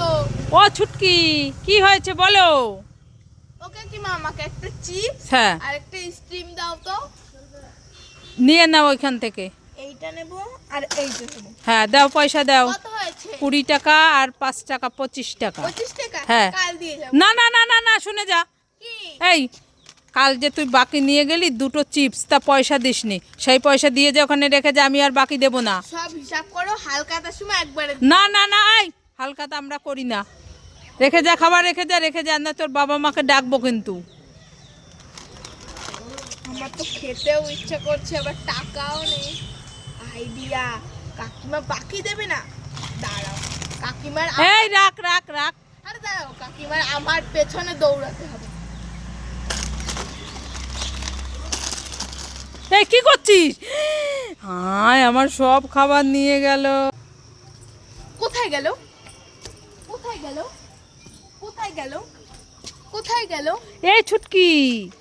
তো ও ছুটকি কি হয়েছে বলো? ওকে কি মা আমাকে একটা চিপস হ্যাঁ। আর একটা স্টিম দাও তো। নিয়ে নাও ওইখান থেকে। এইটা নেব আর এইটা নেব। হ্যাঁ দাও পয়সা দাও। কত হয়েছে? কুড়ি টাকা আর পাঁচ টাকা পঁচিশ টাকা। পঁচিশ টাকা? হ্যাঁ। কাল দিয়ে যাব। না না না না না শুনে যা। কি? এই কাল যে তুই বাকি নিয়ে গেলি দুটো চিপস তা পয়সা দিসনি। সেই পয়সা দিয়ে যে ওখানে রেখে যা আমি আর বাকি দেবো না। সব হিসাব করো হালকাতার সময় একবারে না না না এই হালকাতা আমরা করি না। রেখে যা খাবার রেখে যা রেখে যা না তোর বাবা মাকে ডাকবো কিন্তু। আমার তো খেতেও ইচ্ছা করছে আবার টাকাও নেই। আইডিয়া। কাকিমা বাকি দেবে না। দাঁড়াও কাকিমার এই রাখ রাখ রাখ। আরে দাঁড়াও কাকিমার আমার পেছনে দৌড়াতে হবে। এই কি করছিস? হায় আমার সব খাবার নিয়ে গেল। কোথায় গেল? গেল? কোথায় গেল? কোথায় গেল? এই ছুটকি।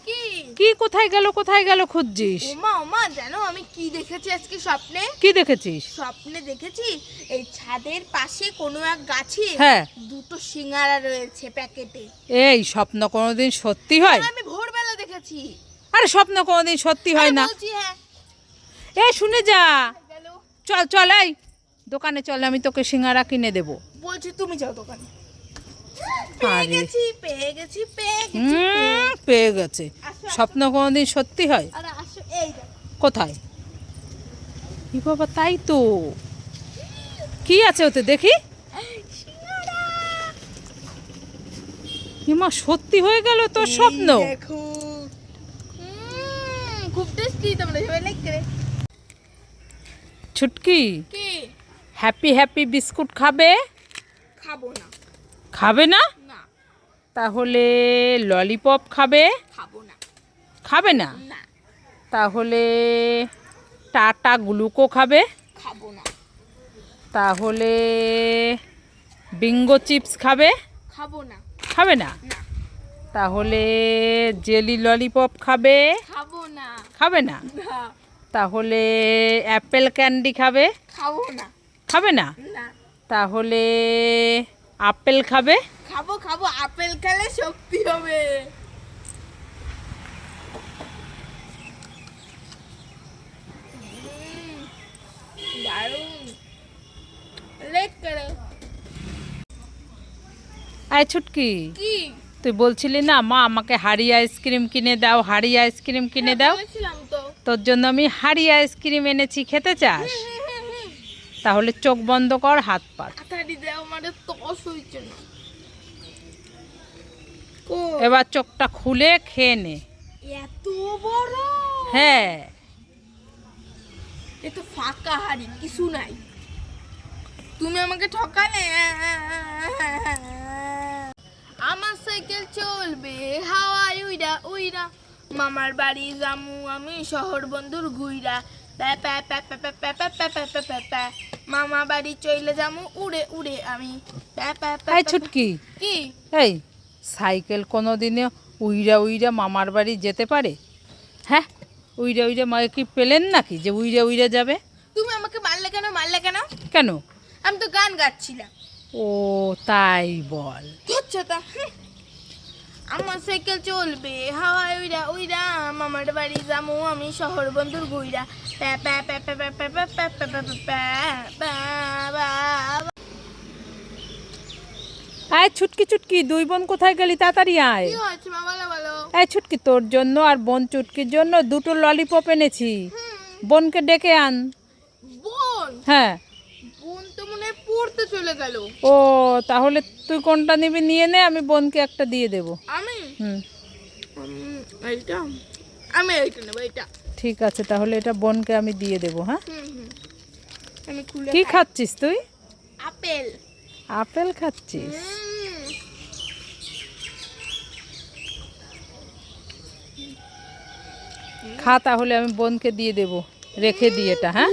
কি? কি কোথায় গেল কোথায় গেল খুঁজছিস? ওমা ওমা জানো আমি কি দেখেছি আজকে স্বপ্নে? কি দেখেছিস? স্বপ্নে দেখেছি এই ছাদের পাশে কোনো এক গাছে হ্যাঁ। দুটো সিঙ্গারা রয়েছে প্যাকেটে। এই স্বপ্ন কোনোদিন সত্যি হয়? আমি ভোরবেলা দেখেছি। আরে স্বপ্ন কোনোদিন সত্যি হয় না। হ্যাঁ। এই শুনে যা। চল চল এই। দোকানে চল আমি তোকে সিঙ্গারা কিনে দেবো। বলছি তুমি যাও দোকানে। পেয়ে গেছি স্বপ্ন কোনোদিন সত্যি হয়? কোথায়? ই বাবা তাই তো। কি আছে ওতে দেখি। হিমা সত্যি হয়ে গেল তোর স্বপ্ন। খুব টেস্টি তোমরা সবাই লাইক করে ছুটকি? কি? হ্যাপি হ্যাপি বিস্কুট খাবে? খাব না। খাবে না? তাহলে ললিপপ খাবে? খাব না। খাবে না? তাহলে টাটা গ্লুকো খাবে? খাব না। তাহলে বিঙ্গো চিপস খাবে? খাব না। খাবে না? তাহলে জেলি ললিপপ খাবে? খাব না। খাবে না? না। তাহলে অ্যাপেল ক্যান্ডি খাবে? খাব না। খাবে না? তাহলে আপেল খাবে? খাব খাব। আপেল খেলে শক্তি হবে। আয় ছুটকি। তুই বলছিলি না মা আমাকে হাড়ি আইসক্রিম কিনে দাও হাড়ি আইসক্রিম কিনে দাও। তোর জন্য আমি হাড়ি আইসক্রিম এনেছি খেতে চাস? তাহলে চোখ বন্ধ কর হাত পাত মানে এবার চোখটা খুলে খেয়ে নে এত বড় হ্যাঁ এ তো ফাঁকা হাড়ি কিছু নাই তুমি আমাকে ঠকালে আমার সাইকেল চলবে হাওয়ায় উইরা উইরা মামার বাড়ি জামু আমি শহর বন্ধুর ঘুইরা প্যা প্যা প্যা প্যা প্যা প্যা প্যা প্যা প্যা প্যা। মামা বাড়ি চইলে যামু উড়ে উড়ে আমি। প্যা প্যা প্যা এই ছুটকি। কি? এই সাইকেল কোনো দিনে উইরা উইরা মামার বাড়ি যেতে পারে? হ্যাঁ? উইরা উইরা মা কি পেলেন নাকি যে উইরা উইরা যাবে? তুমি আমাকে মারলে কেন? মারলে কেন? কেন? আমি তো গান গাচ্ছিলাম। ও তাই বল। হচ্ছে তা। আমার সাইকেল চলবে হাওয়ায় উইরা উইরা মামার বাড়ি যামু আমি শহর বন্ধুর ঘুইরা আয় ছুটকি ছুটকি দুই বোন কোথায় গেলি তাড়াতাড়ি আয় এই ছুটকি তোর জন্য আর বোন চুটকির জন্য দুটো ললিপপ এনেছি বোনকে ডেকে আন বোন হ্যাঁ বোন তো মনে পড়তে চলে গেল ও তাহলে তুই কোনটা নিবি নিয়ে নে আমি বোনকে একটা দিয়ে দেব আমি হুম এইটা আমি এইটা নেব এটা ঠিক আছে তাহলে এটা বোনকে আমি দিয়ে দেবো হ্যাঁ? আমি খুলে কি খাচ্ছিস তুই? আপেল। আপেল খাচ্ছিস? খা তাহলে আমি বোনকে দিয়ে দেবো। রেখে দিয়ে এটা হ্যাঁ?